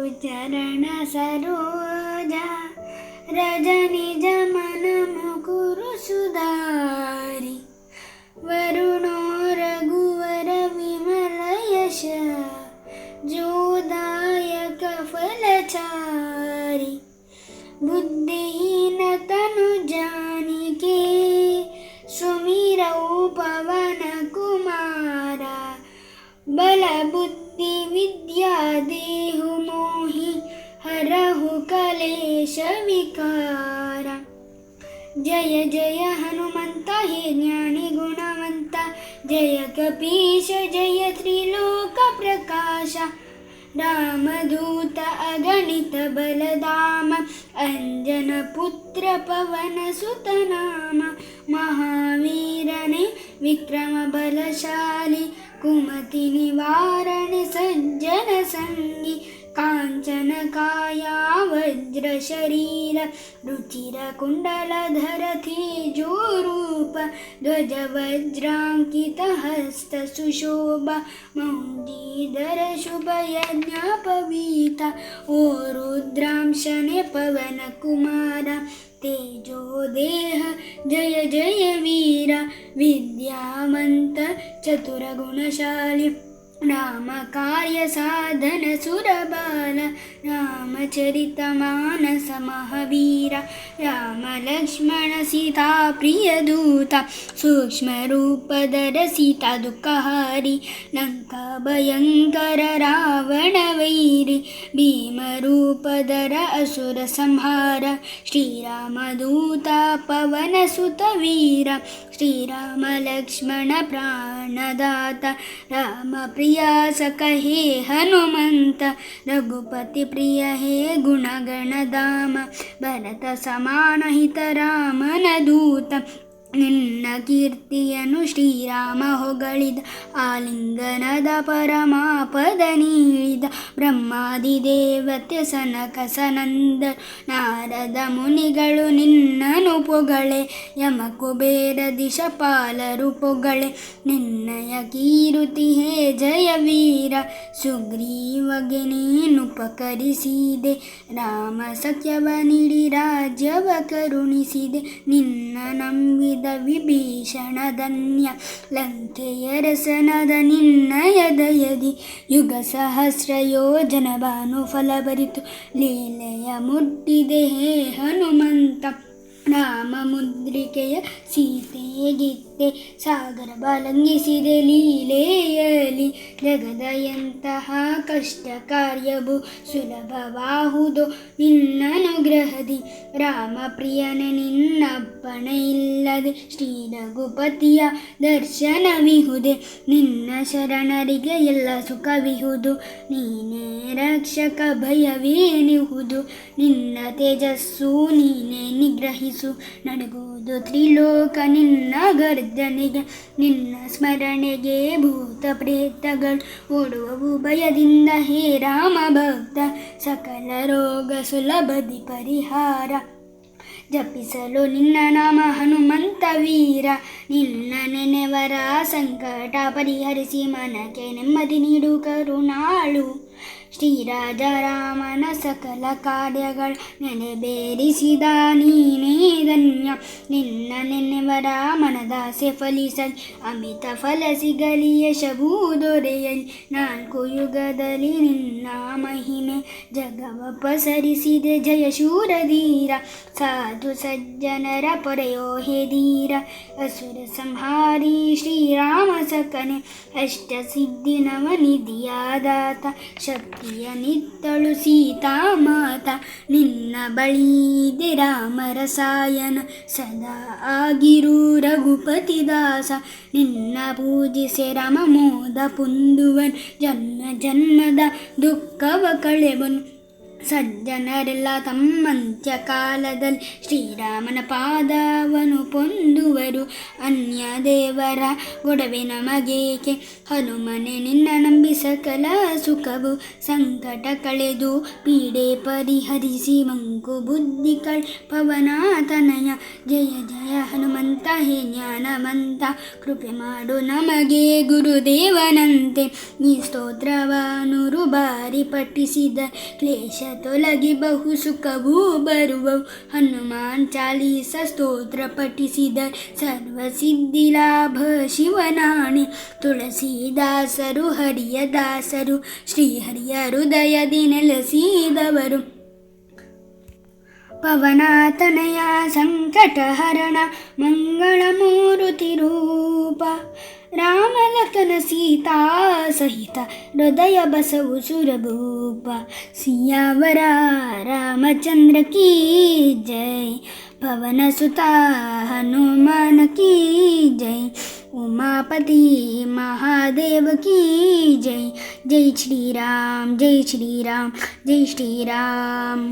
చరణ సరోజ రజని జమన ముకురు సుధారి వరుణో రఘువర విమల యశ జోదాయక ఫలచారి బుద్ధిహీన తను జానికే సుమిరౌ పవన కుమార బలబు हरहु कलेश विकार जय जय हनुमन्त, हे ज्ञानि गुणवन्त। जय कपीश, जय त्रिलोकप्रकाश रामदूत, अगणित बलदाम। अञ्जनपुत्र पवनसुतनाम महावीरने विक्रमबलशालि कुमति निवारणि, सज्जन सङ्गि काञ्चनकाया वज्रशरीर रुचिरकुण्डलधर तेजोरूप ध्वजवज्राङ्कितहस्तसुशोभा मौञ्जीधर शुभयज्ञापवीता ओ रुद्रांशने पवनकुमार तेजो देह जय जय वीर विद्यावन्त चतुरगुणशालि। रामकार्यसाधनसुरबाल रामचरितमानसमहवीर रामलक्ष्मणसीता प्रियदूत सूक्ष्मरूपदर दुःखहारि लङ्काभयङ्कर रावणवैरि भीमरूपदर असुरसंहार श्रीरामदूता पवनसुतवीर श्रीरामलक्ष्मणप्राणदाता रामप्रिय यासक हे हनुमन्त। रघुपति प्रिय हे गुणगणदाम भरत समानहित रामन रामनदूत ನಿನ್ನ ಕೀರ್ತಿಯನು ಶ್ರೀರಾಮ ಹೊಗಳಿದ, ಆಲಿಂಗನದ ಪರಮಾಪದ ನೀಡಿದ. ಬ್ರಹ್ಮಾದಿ ದೇವತೆ ಸನಕ ಸನಂದ, ನಾರದ ಮುನಿಗಳು ನಿನ್ನನು ಪೊಗಳೆ. ಯಮ ಕುಬೇರ ದಿಶಪಾಲರು ಪೊಗಳೆ. ನಿನ್ನಯ ಕೀರುತಿ ಹೇ ಜಯ ವೀರ. ಸುಗ್ರೀವಗೆ ನೀನುಪಕರಿಸಿದೆ ರಾಮ ಸಖ್ಯವ ನೀಡಿ ರಾಜ್ಯವ ಕರುಣಿಸಿದೆ. ನಿನ್ನ ನಂಬಿದ ವಿಭೀಷಣ ಧನ್ಯ ಲಂಕೆಯರಸನದ ನಿನ್ನಯ ದಯದಿ ಯುಗ ಸಹಸ್ರ ಯೋಜನ ಬಾನು ಫಲ ಬರಿತು ಲೀಲೆಯ ಮುಟ್ಟಿದೆ ಹೇ ಹನುಮಂತ ರಾಮ ಮುದ್ರಿಕೆಯ ಸಾಗರ ಬಲಂಗಿಸಿದೆ ಲೀಲೆಯಲಿ ಜಗದ ಎಂತಹ ಕಷ್ಟ ಕಾರ್ಯವು ಸುಲಭವಾಹುದು ನಿನ್ನನುಗ್ರಹದಿ ರಾಮ ಪ್ರಿಯನ ನಿನ್ನಪ್ಪಣೆ ಇಲ್ಲದೆ ಶ್ರೀ ರಘುಪತಿಯ ದರ್ಶನವಿಹುದೆ. ನಿನ್ನ ಶರಣರಿಗೆ ಎಲ್ಲ ಸುಖವಿಹುದು. ನೀನೇ ರಕ್ಷಕ ಭಯವೇನಿಹುದು. ನಿನ್ನ ತೇಜಸ್ಸು ನೀನೇ ನಿಗ್ರಹಿಸು. ನಡಗುವುದು ತ್ರಿಲೋಕ ನಿನ್ನ ಗರ್ಜನೆಗೆ ನಿನ್ನ ಸ್ಮರಣೆಗೆ ಭೂತ ಪ್ರೇತಗಳು ಓಡುವವು. ಭಯದಿಂದ ಹೇ ರಾಮ ಭಕ್ತ, ಸಕಲ ರೋಗ ಸುಲಭದಿ ಪರಿಹಾರ. ಜಪಿಸಲು ನಿನ್ನ ನಾಮ ಹನುಮಂತ ವೀರ. ನಿನ್ನ ನೆನೆವರ ಸಂಕಟ ಪರಿಹರಿಸಿ ಮನಕ್ಕೆ ನೆಮ್ಮದಿ ನೀಡು ಕರುಣಾಳು. ಶ್ರೀರಾಜ ರಾಮನ ಸಕಲ ಕಾರ್ಯಗಳ ನೆನೆಬೇರಿಸಿದ ನೀನೇ ಧನ್ಯ. ನಿನ್ನ ನೆನೆವರ ಮನದಾಸೆ ಫಲಿಸಲಿ ಅಮಿತ ಫಲ ಸಿಗಲಿ ಯಶವೂ ದೊರೆಯಲಿ. ನಾಲ್ಕು ಯುಗದಲ್ಲಿ ನಿನ್ನ ಮಹಿಮೆ ಜಗವ ಪಸರಿಸಿದೆ ಜಯ ಶೂರಧೀರ. ಸಾಧು ಸಜ್ಜನರ ಪೊರೆಯೋ ಹೇ ಧೀರ. ಅಸುರ ಸಂಹಾರಿ ಶ್ರೀರಾಮ ಸಕನೆ ಅಷ್ಟ ಸಿದ್ಧಿ ನವನಿಧಿಯಾದಾತ ಶಕ್ತಿಯ ನಿತ್ತಳು ಸೀತಾ ಮಾತ ನಿನ್ನ ಬಳಿದೆ ರಾಮರಸಾಯನ ಸದಾ ಆಗಿರು ರಘುಪತಿ ದಾಸ. ನಿನ್ನ ಪೂಜಿಸೆ ರಮಮೋದ ಪುಂದುವನ್ ಜನ್ಮ ಜನ್ಮದ ದುಃಖವ ಕಳೆವನು. ಸಜ್ಜನರೆಲ್ಲ ತಮ್ಮಂತ್ಯ ಕಾಲದಲ್ಲಿ ಶ್ರೀರಾಮನ ಪಾದವನು ಪೊಂದುವರು. ಅನ್ಯ ದೇವರ ಗೊಡವೆ ನಮಗೇಕೆ? ಹನುಮನೆ ನಿನ್ನ ನಂಬಿ ಸಕಲ ಸುಖವು. ಸಂಕಟ ಕಳೆದು ಪೀಡೆ ಪರಿಹರಿಸಿ ಮಂಕು ಬುದ್ಧಿ ಪವನಾತನಯ ಜಯ ಜಯ ಹನುಮಂತ, ಹೇ ಜ್ಞಾನವಂತ ಕೃಪೆ ಮಾಡು ನಮಗೆ ಗುರುದೇವನಂತೆ. ಈ ಸ್ತೋತ್ರವ ನೂರು ಬಾರಿ ಪಠಿಸಿದ ಕ್ಲೇಶ ತೊಲಗಿ ಬಹು ಸುಖವೂ ಬರುವವು ಹನುಮಾನ್ ಚಾಲೀಸ ಸ್ತೋತ್ರ ಪಠಿಸಿದ ಸರ್ವ ಸಿದ್ಧಿ ಲಾಭ ಶಿವನಾಣಿ ತುಳಸಿದಾಸರು ಹರಿಯ ದಾಸರು ಶ್ರೀಹರಿಯ ಹೃದಯದಿ ನೆಲೆಸಿದವರು ಪವನಾತನಯ ಸಂಕಟಹರಣ ಮಂಗಳಮೂರುತಿ ರೂಪ ರಾಮಲಖನ ಸೀತಾ ಸಹಿತ ಹೃದಯ ಬಸವು ಸುರಭೂಪ ಸಿಯಾವರ ರಾಮಚಂದ್ರ ಕೀ ಜೈ ಪವನ ಸುತ ಹನುಮಾನ ಕೀ ಜೈ ಉಮಾಪತಿ ಮಹಾದೇವ ಕೀ ಜೈ ಜೈ ಶ್ರೀರಾಮ್ ಜೈ ಶ್ರೀರಾಮ್ ಜೈ ಶ್ರೀರಾಮ್